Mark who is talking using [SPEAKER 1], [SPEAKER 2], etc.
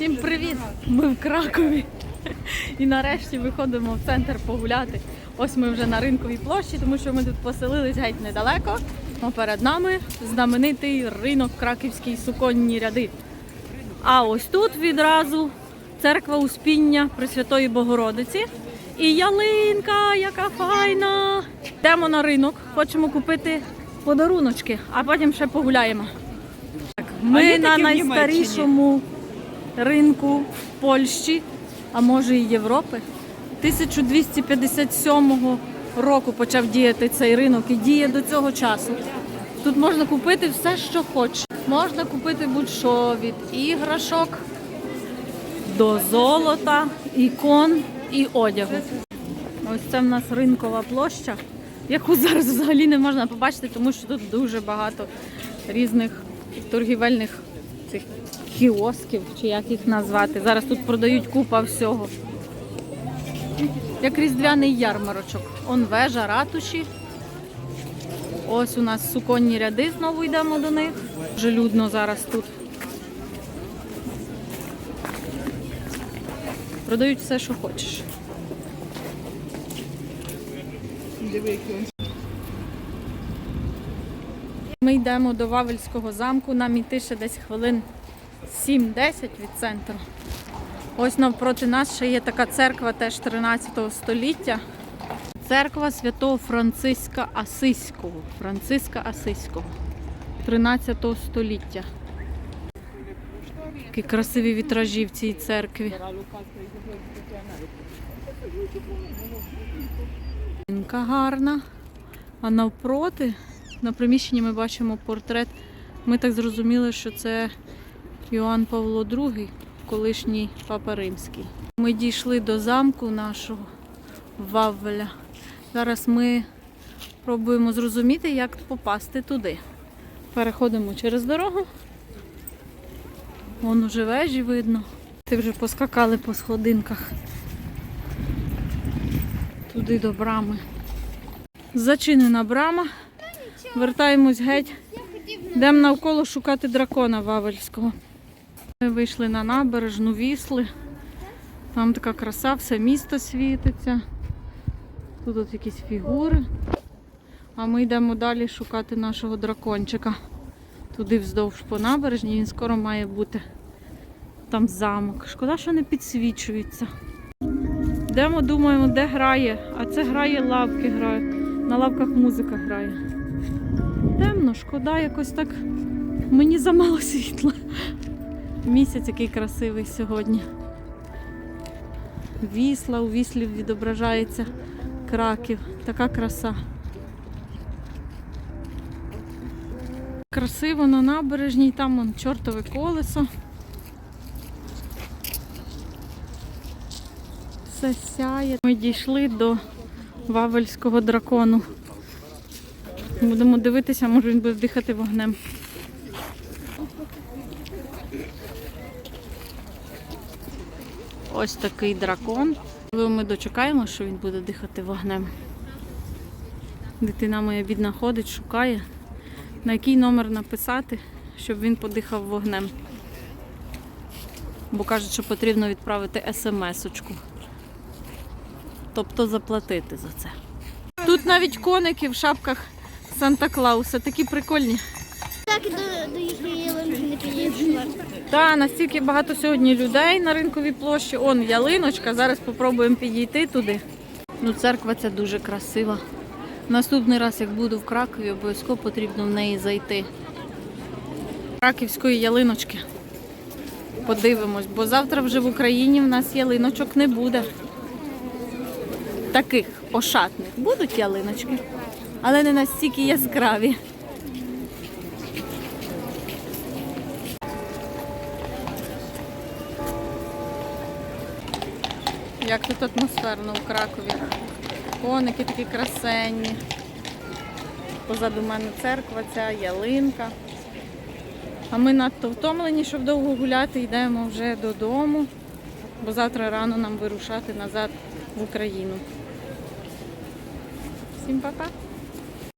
[SPEAKER 1] Всім привіт! Ми в Кракові. І нарешті виходимо в центр погуляти. Ось ми вже на ринковій площі, тому що ми тут поселились геть недалеко. А перед нами знаменитий ринок Краківський суконні ряди. А ось тут відразу церква Успіння Пресвятої Богородиці. І ялинка, яка файна! Йдемо на ринок, хочемо купити подаруночки, а потім ще погуляємо. Ми на найстарішому ринку Польщі, а може і Європи. 1257 року почав діяти цей ринок і діє до цього часу. Тут можна купити все, що хочеш. Можна купити будь-що від іграшок до золота, ікон і одягу. Ось це в нас ринкова площа, яку зараз взагалі не можна побачити, тому що тут дуже багато різних торгівельних цих кіосків, чи як їх назвати. Зараз тут продають купа всього. Як різдвяний ярмарочок. Он вежа, ратуші. Ось у нас суконні ряди, знову йдемо до них. Вже людно зараз тут. Продають все, що хочеш. Ми йдемо до Вавельського замку, нам йти ще десь хвилин 7-10 від центру. Ось навпроти нас ще є така церква теж 13 століття. Церква святого Франциска Асиського. Франциска Асиського 13 століття. Які красиві вітражі в цій церкві. Гарна. А навпроти на приміщенні ми бачимо портрет. Ми так зрозуміли, що це Йоанн Павло II, колишній папа римський. Ми дійшли до замку нашого Вавеля. Зараз ми пробуємо зрозуміти, як попасти туди. Переходимо через дорогу. Вон уже вежі видно. Ти вже поскакали по сходинках. Туди до брами. Зачинена брама. Вертаємось геть. Йдемо навколо шукати дракона Вавельського. Ми вийшли на набережну Вісли. Там така краса, все місто світиться. Тут от якісь фігури. А ми йдемо далі шукати нашого дракончика. Туди вздовж по набережні. Він скоро має бути. Там замок. Шкода, що не підсвічується. Йдемо, думаємо, де грає. А це грає лавки грає. На лавках музика грає. Шкода, якось так. Мені замало світла. Місяць який красивий сьогодні. Вісла, у віслі відображається краків. Така краса. Красиво на набережній, там вон чортове колесо. Все сяє. Ми дійшли до Вавельського дракону. Будемо дивитися, може він буде дихати вогнем. Ось такий дракон. Ми дочекаємо, що він буде дихати вогнем. Дитина моя бідна ходить, шукає, на який номер написати, щоб він подихав вогнем. Бо кажуть, що потрібно відправити смс-очку. Тобто заплатити за це. Тут навіть коники в шапках Санта-Клауса, такі прикольні.
[SPEAKER 2] Так до, до їхньої ялинки не підійшла.
[SPEAKER 1] Та настільки багато сьогодні людей на ринковій площі. Он ялиночка. Зараз спробуємо підійти туди. Ну, церква ця дуже красива. Наступний раз, як буду в Кракові, обов'язково потрібно в неї зайти. Краківської ялиночки. Подивимось, бо завтра вже в Україні в нас ялиночок не буде. Таких ошатних будуть ялиночки, але не настільки яскраві. Як тут атмосферно у Кракові. Коники такі красенні. Позаду мене церква, ця ялинка. А ми надто втомлені, щоб довго гуляти, йдемо вже додому, бо завтра рано нам вирушати назад в Україну. Всім па-па!